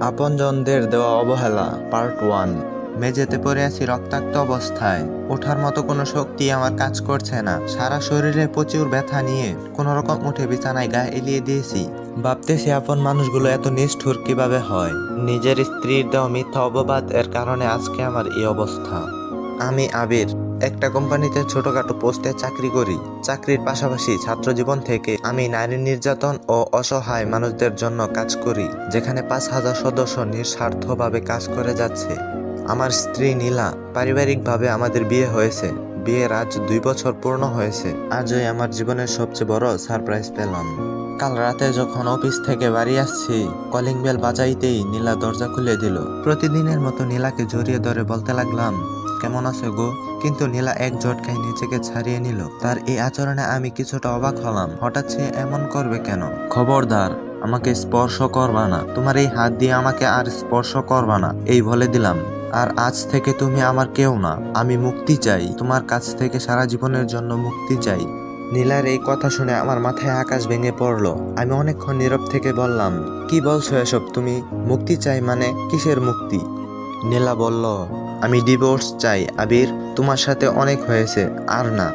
আপনজনদের দেওয়া অবহেলা part one মেঝেতে পড়ে আছি রক্তাক্ত অবস্থায়। ওঠার মতো কোনো শক্তি আমার কাজ করছে না। সারা শরীরে প্রচুর ব্যথা নিয়ে কোনো রকম উঠে বিছানায় গা এলিয়ে দিয়েছি। ভাবতেছি আপন মানুষগুলো এত নিষ্ঠুর কীভাবে হয়? নিজের স্ত্রীর দেওয়া মিথ্যা অববাদ এর কারণে আজকে আমার এই অবস্থা। আমি আবির। একটা কোম্পানিতে ছোটখাটো পোস্টে চাকরি করি। চাকরির পাশাপাশি ছাত্র জীবন থেকে আমি নারী নির্যাতন ও অসহায় মানুষদের জন্য কাজ করি, যেখানে পাঁচ হাজার সদস্য নিঃস্বার্থভাবে কাজ করে যাচ্ছে। আমার স্ত্রী নীলা পারিবারিকভাবে আমাদের বিয়ে হয়েছে। বিয়ের আজ দুই বছর পূর্ণ হয়েছে। আজই আমার জীবনের সবচেয়ে বড় সারপ্রাইজ পেলাম। কাল রাতে যখন অফিস থেকে বাড়ি আসছি, কলিং বেল বাজাইতেই নীলা দরজা খুলে দিল। প্রতিদিনের মতো নীলাকে জড়িয়ে ধরে বলতে লাগলাম কেমন আছো গো? কিন্তু নীলা এক ঝটকায় নিজেকে ছাড়িয়ে নিল। তার এই আচরণে আমি কিছুটা অবাক হলাম। হঠাৎ সে এমন করবে কেন? খবরদার, আমাকে স্পর্শ করবা না। তোমার এই হাত দিয়ে আমাকে আর স্পর্শ করবা না। এই বলে দিলাম। আর আজ থেকে তুমি আমার কেউ না। আমি মুক্তি চাই। তোমার কাছ থেকে সারা জীবনের জন্য মুক্তি চাই। নীলার এই কথা শুনে আমার মাথায় আকাশ ভেঙে পড়ল। আমি অনেকক্ষণ নীরব থেকে বললাম, কি বলছো এসব তুমি? মুক্তি চাই মানে কিসের মুক্তি? নীলা বলল, আমি ডিভোর্স চাই, আবির। তোমার সাথে অনেক হয়েছে, আর না।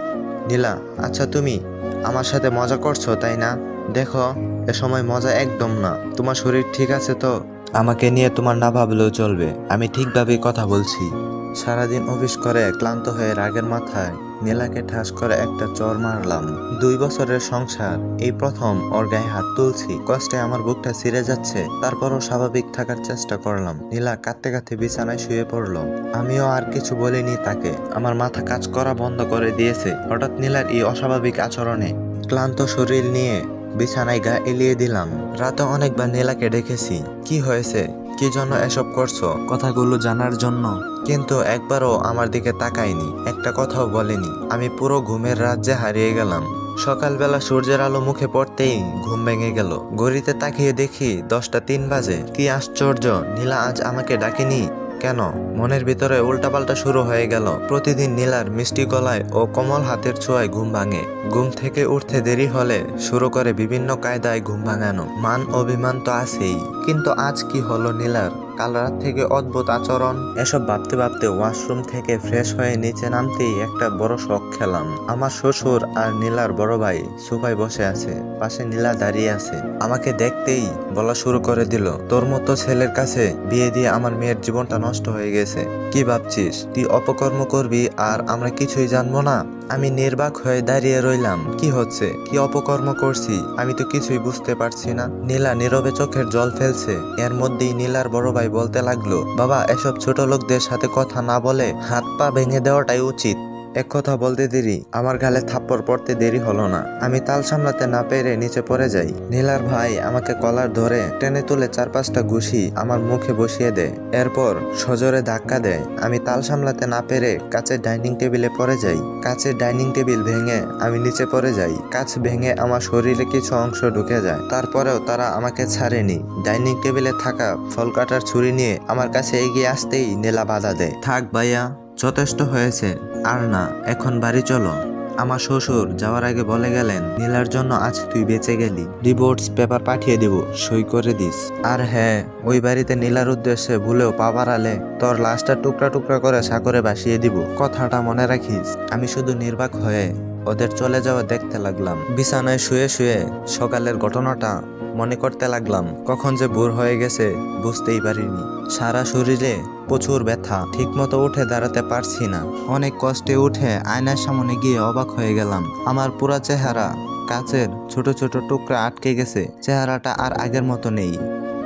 নীলা আচ্ছা তুমি, আমার সাথে মজা করছ, তাই না? দেখো, এ সময় মজা একদম না। তোমার শরীর ঠিক আছে তো? আমাকে নিয়ে তোমার না ভাবলেও চলবে। আমি ঠিকভাবে কথা বলছি। সারাদিন অফিস করে ক্লান্ত হয়ে রাগের মাথায় নীলাকে ঠাস করে একটা চর মারলাম। দুই বছরের সংসার, এই প্রথম ওর গায়ে হাত তুলছি, কষ্টে আমার বুকটা ছিঁড়ে যাচ্ছে, তারপরও স্বাভাবিক থাকার চেষ্টা করলাম। নীলা কাঁদতে কাঁদতে বিছানায় শুয়ে পড়ল। আমিও আর কিছু বলিনি তাকে। আমার মাথা কাজ করা বন্ধ করে দিয়েছে। হঠাৎ নীলার এই অস্বাভাবিক আচরণে ক্লান্ত শরীর নিয়ে বিছানায় গা এলিয়ে দিলাম। রাতে অনেকবার নীলাকে ডেকেছি কি হয়েছে? কি জন্য এসব করছ? কথাগুলো জানার জন্য। কিন্তু একবারও আমার দিকে তাকায়নি। একটা কথাও বলেনি। আমি পুরো ঘুমের রাজ্যে হারিয়ে গেলাম। সকালবেলা সূর্যের আলো মুখে পড়তেই ঘুম ভেঙে গেল। ঘড়িতে তাকিয়ে দেখি দশটা তিন বাজে। কি আশ্চর্য! নীলা আজ আমাকে ডাকেনি। কেন? মনের ভিতরে উল্টাপাল্টা শুরু হয়ে গেল। প্রতিদিন নীলার মিষ্টি গলায় ও কোমল হাতের ছোঁয়ায় ঘুম ভাঙে। ঘুম থেকে উঠতে দেরি হলে শুরু করে বিভিন্ন কায়দায় ঘুম ভাঙানো। মান অভিমান তো আছেই। কিন্তু আজ কি হলো নীলার? কাল রাত থেকে অদ্ভুত আচরণ। এসব ভাবতে ভাবতে ওয়াশরুম থেকে ফ্রেশ হয়ে নিচে নামতেই একটা বড় শখ খেলাম। আমার শ্বশুর আর নীলার বড় ভাই সোফায় বসে আছে, পাশে নীলা দাঁড়িয়ে আছে। আমাকে দেখতেই বলা শুরু করে দিল, তোর মতো ছেলের কাছে বিয়ে দিয়ে আমার মেয়ের জীবনটা নষ্ট হয়ে গেছে। কি ভাবছিস? তুই অপকর্ম করবি আর আমরা কিছুই জানব না? আমি নির্বাক হয়ে দাঁড়িয়ে রইলাম। কি হচ্ছে? কি অপকর্ম করছি? আমি তো কিছুই বুঝতে পারছি না। নীলা নীরবে চোখের জল ফেলছে। এর মধ্যেই নীলার বড় ভাই বলতে লাগল, বাবা, এসব ছোট লোকদের সাথে কথা না বলে হাত পা ভেঙে দেওয়াটাই উচিত। এক কথা বলতে দেরি, আমার গালে থাপ্পড় পড়তে দেরি হলো না। আমি তাল সামলাতে না পেরে নিচে পড়ে যাই। নীলার ভাই আমাকে কলার ধরে টেনে তুলে চার পাঁচটা ঘুষি আমার মুখে বসিয়ে দেয়। এরপর সজোরে ধাক্কা দেয়। আমি তাল সামলাতে না পেরে কাছের ডাইনিং টেবিলে পড়ে যাই। কাছের ডাইনিং টেবিল ভেঙে আমি নিচে পড়ে যাই। কাছ ভেঙে আমার শরীরে কিছু অংশ ঢুকে যায়। তারপরেও তারা আমাকে ছাড়েনি। ডাইনিং টেবিলে থাকা ফল কাটার ছুরি নিয়ে আমার কাছে এগিয়ে আসতেই নীলা বাধা দেয়। থাক ভাইয়া যথেষ্ট হয়েছে। আর না, এখন বাড়ি চলো। আমার শ্বশুর যাওয়ার আগে বলে গেলেন, নীলার জন্য আজ তুই বেঁচে গেলি। ডিভোর্স পেপার পাঠিয়ে দিব, সই করে দিস। আর হ্যাঁ ওই বাড়িতে নীলার উদ্দেশ্যে ভুলেও পা বাড়ালে তোর লাশটা টুকরা টুকরা করে সাগরে ভাসিয়ে দিব। কথাটা মনে রাখিস, আমি শুধু নির্বাক হয়ে ওদের চলে যাওয়া দেখতে লাগলাম। বিছানায় শুয়ে শুয়ে সকালের ঘটনাটা মনে করতে লাগলাম, কখন যে ভোর হয়ে গেছে, বুঝতেই পারিনি। সারা শরীরে প্রচুর ব্যথা, ঠিকমতো উঠে দাঁড়াতে পারছি না। অনেক কষ্টে উঠে আয়নার সামনে গিয়ে অবাক হয়ে গেলাম। আমার পুরা চেহারা কাচের ছোট ছোট টুকরা আটকে গেছে, চেহারাটা আর আগের মতো নেই।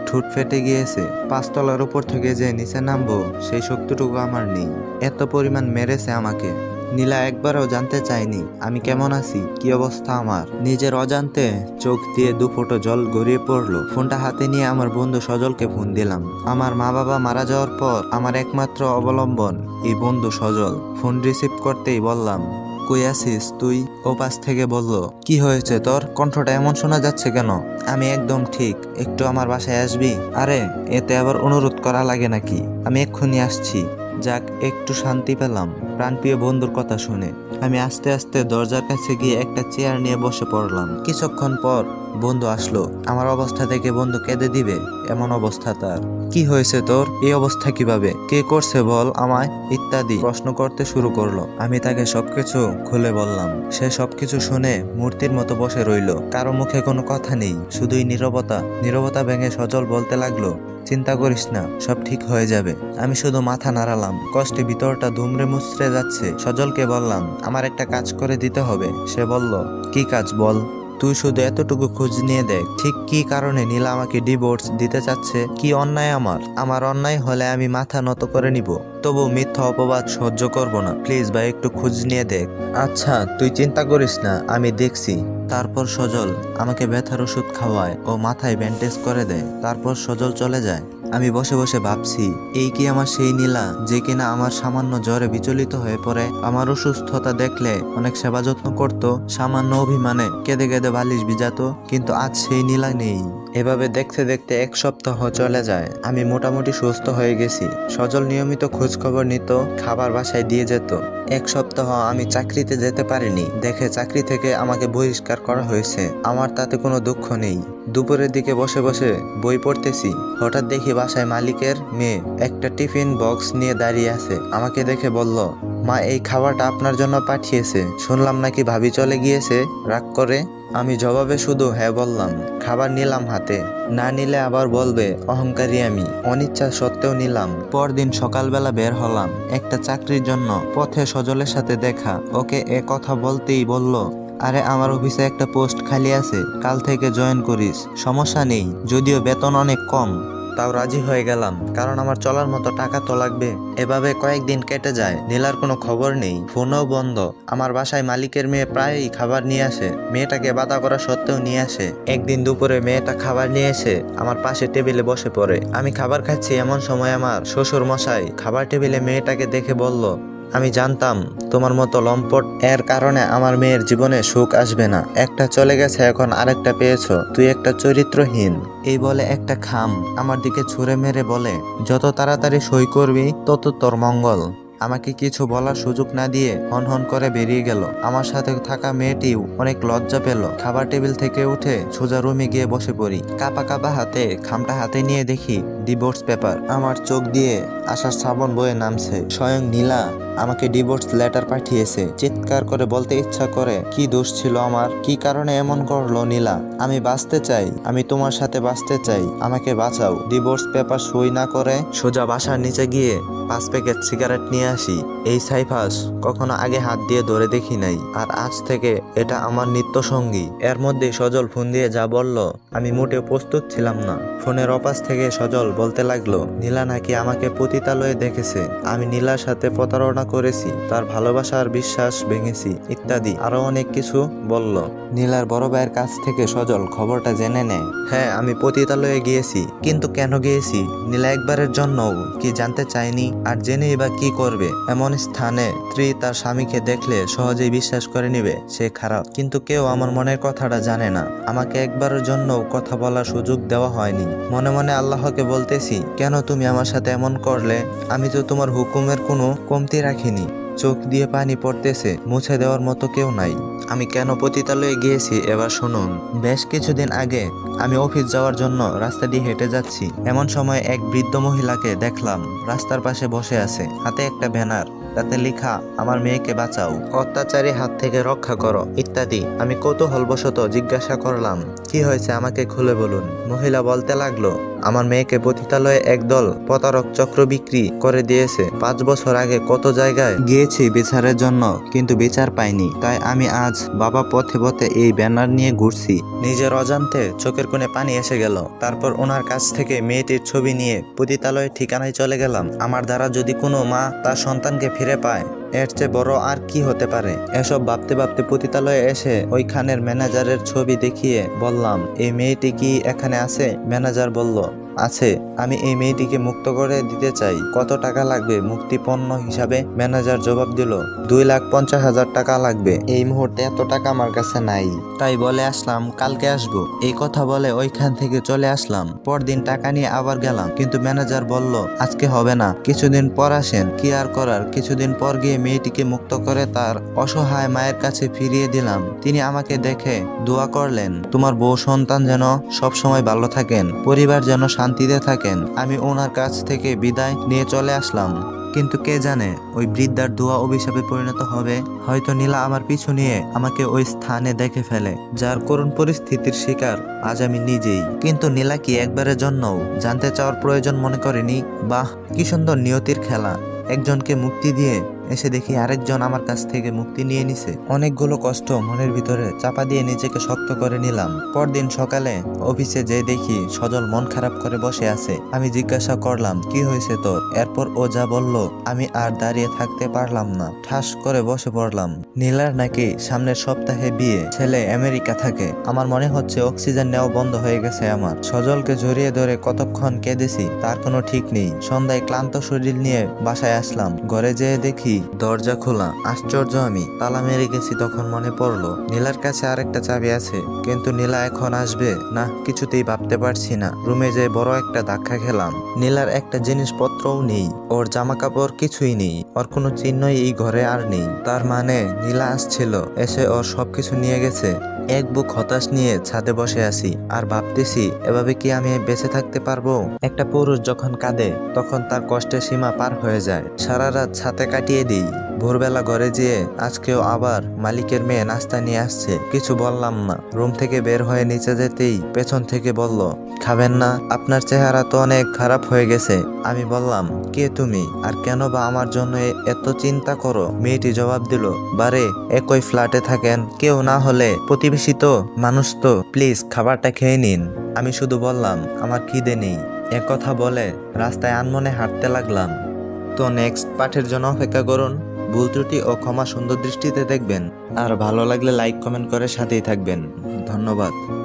ঠোঁট ফেটে গিয়েছে, পাঁচতলার উপর থেকে যে নিচে নামবো, সেই শক্তিটুকু আমার নেই। এত পরিমাণ মেরেছে আমাকে। নীলা একবারও জানতে চায়নি, আমি কেমন আছি? কি অবস্থা আমার? নিজের অজান্তে চোখ দিয়ে দু ফোঁটো জল গড়িয়ে পড়ল। ফোনটা হাতে নিয়ে আমার বন্ধু সজলকে ফোন দিলাম। আমার মা বাবা মারা যাওয়ার পর আমার একমাত্র অবলম্বন এই বন্ধু সজল। ফোন রিসিভ করতেই বললাম, কই আছিস তুই? ও পাশ থেকে বলল, কি হয়েছে তোর? কণ্ঠটা এমন শোনা যাচ্ছে কেন? আমি একদম ঠিক। একটু আমার বাসায় আসবি? আরে, এতে আবার অনুরোধ করা লাগে নাকি? আমি এক্ষুনি আসছি। যাক, একটু শান্তি পেলাম। প্রাণপ্রিয় বন্ধুর কথা শুনে আমি আস্তে আস্তে দরজার কাছে গিয়ে একটা চেয়ার নিয়ে বসে পড়লাম। কিছুক্ষণ পর বন্ধু আসলো। আমার অবস্থা দেখে বন্ধু কেঁদে দিবে, এমন অবস্থা তার। কি হয়েছে তোর? এই অবস্থা কীভাবে? কে করছে বল আমায়? ইত্যাদি প্রশ্ন করতে শুরু করল। আমি তাকে সবকিছু খুলে বললাম। সে সবকিছু শুনে মূর্তির মতো বসে রইল। কারও মুখে কোনো কথা নেই, শুধুই নীরবতা। নীরবতা ভেঙে সজল বলতে লাগল চিন্তা করিস না, সব ঠিক হয়ে যাবে। আমি শুধু মাথা নাড়ালাম। কষ্টে ভিতরটা ধুমরে মুচড়ে যাচ্ছে। সজলকে বললাম, আমার একটা কাজ করে দিতে হবে। সে বলল, কি কাজ বল? তুই শুধু এতটুকু খোঁজ নিয়ে দেখ, ঠিক কি কারণে নীলা আমাকে ডিভোর্স দিতে চাচ্ছে? কি অন্যায় আমার? আমার অন্যায় হলে আমি মাথা নত করে নিব। তবু মিথ্যা অপবাদ সহ্য করব না। প্লিজ ভাই একটু খোঁজ নিয়ে দেখ। আচ্ছা তুই চিন্তা করিস না আমি দেখছি। তারপর সজল আমাকে ব্যথার ওষুধ খাওয়ায় ও মাথায় ব্যান্ডেজ করে দেয়। তারপর সজল চলে যায়। আমি বসে বসে ভাবছি এই কি আমার সেই নীলা যে কিনা আমার সামান্য জ্বরে বিচলিত হয়ে পড়ে? আমার অসুস্থতা দেখলে অনেক সেবা যত্ন করত সামান্য অভিমানে কেঁদে কেঁদে বালিশ ভিজাতো কিন্তু আজ সেই নীলা নেই। এভাবে দেখতে দেখতে এক সপ্তাহ চলে যায়। আমি মোটামুটি সুস্থ হয়ে গেছি। সজল নিয়মিত খোঁজ খবর নিত, খাবার বাসায় দিয়ে যেত। এক সপ্তাহ আমি চাকরিতে যেতে পারিনি। দেখে চাকরি থেকে আমাকে বহিষ্কার করা হয়েছে। আমার তাতে কোনো দুঃখ নেই। দুপুরের দিকে বসে বসে বই পড়তেছি। হঠাৎ দেখি বাসায় মালিকের মেয়ে একটা টিফিন বক্স নিয়ে দাঁড়িয়ে আছে। আমাকে দেখে বলল, মা, এই খাবারটা আপনার জন্য পাঠিয়েছে। শুনলাম নাকি ভাবি চলে গিয়েছে। রাগ করে আমি জবাবে শুধু হ্যাঁ বললাম, খাবার নিলাম হাতে। না নিলে আবার বলবে, অহংকারী আমি। অনিচ্ছা সত্ত্বেও নিলাম। পরদিন সকালবেলা বের হলাম। একটা চাকরির জন্য পথে সজলের সাথে দেখা। ওকে এ কথা বলতেই বলল, আরে আমার অফিসে একটা পোস্ট খালি আছে, কাল থেকে জয়েন করিস। সমস্যা নেই, যদিও বেতন অনেক কম। তাও রাজি হয়ে গেলাম, কারণ আমার চলার মতো টাকা তো লাগবে। এভাবে কয়েকদিন কেটে যায়, নীলার কোনো খবর নেই, ফোনও বন্ধ। আমার বাসায় মালিকের মেয়ে প্রায়ই খাবার নিয়ে আসে, মেয়েটাকে বাধা করা সত্ত্বেও নিয়ে আসে। একদিন দুপুরে মেয়েটা খাবার নিয়ে এসে আমার পাশে টেবিলে বসে পড়ে। আমি খাবার খাচ্ছি এমন সময় আমার শ্বশুর মশাই খাবার টেবিলে মেয়েটাকে দেখে বলল আমি জানতাম তোমার মতো লম্পট এর কারণে আমার মেয়ের জীবনে সুখ আসবে না। একটা চলে গেছে, এখন আরেকটা পেয়েছ। তুই একটা চরিত্রহীন। এই বলে একটা খাম আমার দিকে ছুঁড়ে মেরে বলে, যত তাড়াতাড়ি সই করবি, তত তোর মঙ্গল। আমাকে কিছু বলার সুযোগ না দিয়ে হন হন করে বেরিয়ে গেল। আমার সাথে থাকা মেয়েটিও অনেক লজ্জা পেল। খাবার টেবিল থেকে উঠে সোজা রুমে গিয়ে বসে পড়ি। কাপা কাপা হাতে, খামটা হাতে নিয়ে দেখি ডিভোর্স পেপার আমার চোখ দিয়ে আসার শ্রাবণ বয়ে নামছে। স্বয়ং নীলা আমাকে ডিভোর্স লেটার পাঠিয়েছে। চিৎকার করে বলতে ইচ্ছা করে, কি দোষ ছিল আমার? কি কারণে এমন করল নীলা? আমি বাঁচতে চাই। আমি তোমার সাথে বাঁচতে চাই। আমাকে বাঁচাও। ডিভোর্স পেপার সই না করে সোজা বাসার নিচে গিয়ে পাঁচ প্যাকেট সিগারেট নিয়ে আসি। এই সাইফাস কখনো আগে হাত দিয়ে ধরে দেখি নাই, আর আজ থেকে এটা আমার নিত্য সঙ্গী এর মধ্যে সজল ফোন দিয়ে যা বলল, আমি মোটেও প্রস্তুত ছিলাম না। ফোনের অপাস থেকে সজল বলতে লাগল, নীলা নাকি আমাকে পতিতালয়ে দেখেছে। আমি নীলার সাথে প্রতারণা করেছি, তার ভালোবাসার বিশ্বাস ভেঙেছি, ইত্যাদি আরও অনেক কিছু বলল। নীলার বড় ভাইয়ের কাছ থেকে সজল খবরটা জেনে নেয় হ্যাঁ আমি পতিতালয়ে গিয়েছি, কিন্তু কেন গিয়েছি? নীলা একবারের জন্য কি জানতে চায়নি? আর জেনেই বা কি করবে? এমন স্থানে স্ত্রী তার স্বামীকে দেখলে সহজেই বিশ্বাস করে নিবে, সে খারাপ। কিন্তু কেউ আমার মনের কথাটা জানে না। আমাকে একবারের জন্য কথা বলার সুযোগ দেওয়া হয়নি। মনে মনে আল্লাহকে বলতেছি, কেন তুমি আমার সাথে এমন করলে? আমি তো তোমার হুকুমের কোনো কমতি রাখিনি। চোখ দিয়ে পানি পড়তেছে, মুছে দেওয়ার মতো কেউ নাই। আমি কেন পতিতালয়ে গিয়েছি এবার শুনুন। বেশ কিছুদিন আগে আমি অফিস যাওয়ার জন্য রাস্তা দিয়ে হেঁটে যাচ্ছি। এমন সময় এক বৃদ্ধ মহিলাকে দেখলাম, রাস্তার পাশে বসে আছে, হাতে একটা ব্যানার। তাতে লেখা, আমার মেয়েকে বাঁচাও, অত্যাচারী হাত থেকে রক্ষা করো, ইত্যাদি। আমি কৌতূহলবশত জিজ্ঞাসা করলাম, কি হয়েছে আমাকে খুলে বলুন? মহিলা বলতে লাগল, আমার মেয়েকে পতিতালয়ে একদল প্রতারক চক্র বিক্রি করে দিয়েছে। পাঁচ বছর আগে কত জায়গায় গিয়েছি বিচারের জন্য, কিন্তু বিচার পাইনি। তাই আমি আজ বাবা পথে পথে এই ব্যানার নিয়ে ঘুরছি। নিজের অজান্তে চোখের কোণে পানি এসে গেল। তারপর ওনার কাছ থেকে মেয়েটির ছবি নিয়ে পতিতালয়ের ঠিকানায় চলে গেলাম। আমার দ্বারা যদি কোনো মা তার সন্তানকে ফিরে পায়। এর চেয়ে বড় আর কি হতে পারে? এসব ভাবতে ভাবতে পতিতালয়ে এসে ওইখানের ম্যানেজারের ছবি দেখিয়ে বললাম, এই মেয়েটি কি এখানে আছে? ম্যানেজার বলল আছে, আমি এই মেয়েটিকে মুক্ত করে দিতে চাই। কত টাকা লাগবে? মুক্তিপণ্য হিসাবে ম্যানেজার জবাব দিল, দুই লাখ পঞ্চাশ হাজার টাকা লাগবে। এই মুহূর্তে এত টাকা আমার কাছে নাই। তাই বলে আসলাম, কালকে আসব। এই কথা বলে ওইখান থেকে চলে আসলাম। পরদিন টাকা নিয়ে আবার গেলাম, কিন্তু ম্যানেজার বলল, আজকে হবে না, কিছুদিন পর আসেন। কি আর করার? কিছুদিন পর গিয়ে মেয়েটিকে মুক্ত করে তার অসহায় মায়ের কাছে ফিরিয়ে দিলাম। তিনি আমাকে দেখে দোয়া করলেন, তোমার বউ সন্তান যেন সব সময় ভালো থাকেন, পরিবার যেন শান্তিতে থাকেন। আমি ওনার কাছ থেকে বিদায় নিয়ে চলে আসলাম। কিন্তু কে জানে, ওই বৃদ্ধার দোয়া অভিশাপে পরিণত হবে। হয়তো নীলা আমার পিছু নিয়ে আমাকে ওই স্থানে দেখে ফেলে, যার করুণ পরিস্থিতির শিকার আজ আমি নিজেই। কিন্তু নীলা কি একবারের জন্যও জানতে চাওয়ার প্রয়োজন মনে করেনি? বাহ, কি সুন্দর নিয়তির খেলা। একজনকে মুক্তি দিয়ে এসে দেখি আরেকজন আমার কাছ থেকে মুক্তি নিয়ে নিছে। অনেকগুলো কষ্ট মনের ভিতরে চাপা দিয়ে নিজেকে শক্ত করে নিলাম। পরদিন সকালে অফিসে যেয়ে দেখি সজল মন খারাপ করে বসে আছে। আমি জিজ্ঞাসা করলাম, কি হয়েছে তোর? এরপর ও যা বলল, আমি আর দাঁড়িয়ে থাকতে পারলাম না। ঠাস করে বসে পড়লাম। নীলার নাকি সামনের সপ্তাহে বিয়ে, ছেলে আমেরিকা থাকে। আমার মনে হচ্ছে অক্সিজেন নেওয়া বন্ধ হয়ে গেছে আমার। সজলকে জড়িয়ে ধরে কতক্ষণ কেঁদেছি তার কোনো ঠিক নেই। সন্ধ্যায় ক্লান্ত শরীর নিয়ে বাসায় আসলাম। ঘরে যেয়ে দেখি দরজা খোলা। আশ্চর্য আমি, তালা মেরে গেছি তখন মনে পড়ল, নীলার কাছে আরেকটা চাবি আছে, কিন্তু নীলা এখন আসবে? না, কিছুতেই ভাবতে পারছি না। রুমে যেয়ে বড় একটা ধাক্কা খেলাম। নীলার একটা জিনিসপত্রও নেই, ওর জামা কাপড় কিছুই নেই, ওর কোনো চিহ্নই এই ঘরে আর নেই। তার মানে নীলা আসছিল, এসে ওর সবকিছু নিয়ে গেছে। এক বুক হতাশ নিয়ে ছাদে বসে আছি, আর ভাবতেছি, এভাবে কি আমি বেঁচে থাকতে পারব? একটা পুরুষ যখন কাঁদে, তখন তার কষ্টের সীমা পার হয়ে যায়। সারা রাত ছাতে কাটিয়ে দিই। ভোরবেলা ঘরে যেয়ে আজকেও আবার মালিকের মেয়ে নাস্তা নিয়ে আসছে। কিছু বললাম না। রুম থেকে বের হয়ে নিচে যেতেই পেছন থেকে বলল, খাবেন না? আপনার চেহারা তো অনেক খারাপ হয়ে গেছে। আমি বললাম, কে তুমি? আর কেন বা আমার জন্য এত চিন্তা করো? মেয়েটি জবাব দিল, বারে, একই ফ্ল্যাটে থাকেন। কেউ না হলে প্রতিবেশী তো মানুষ তো। প্লিজ, খাবারটা খেয়ে নিন। আমি শুধু বললাম, আমার খিদে নেই। কথা বলে রাস্তায় আনমনে হাঁটতে লাগলাম। তো নেক্সট পাঠের জন্য অপেক্ষা করুন। ভুল ত্রুটি ও ক্ষমা সুন্দর দৃষ্টিতে দেখবেন। আর ভালো লাগলে লাইক কমেন্ট করে সাথেই থাকবেন। ধন্যবাদ।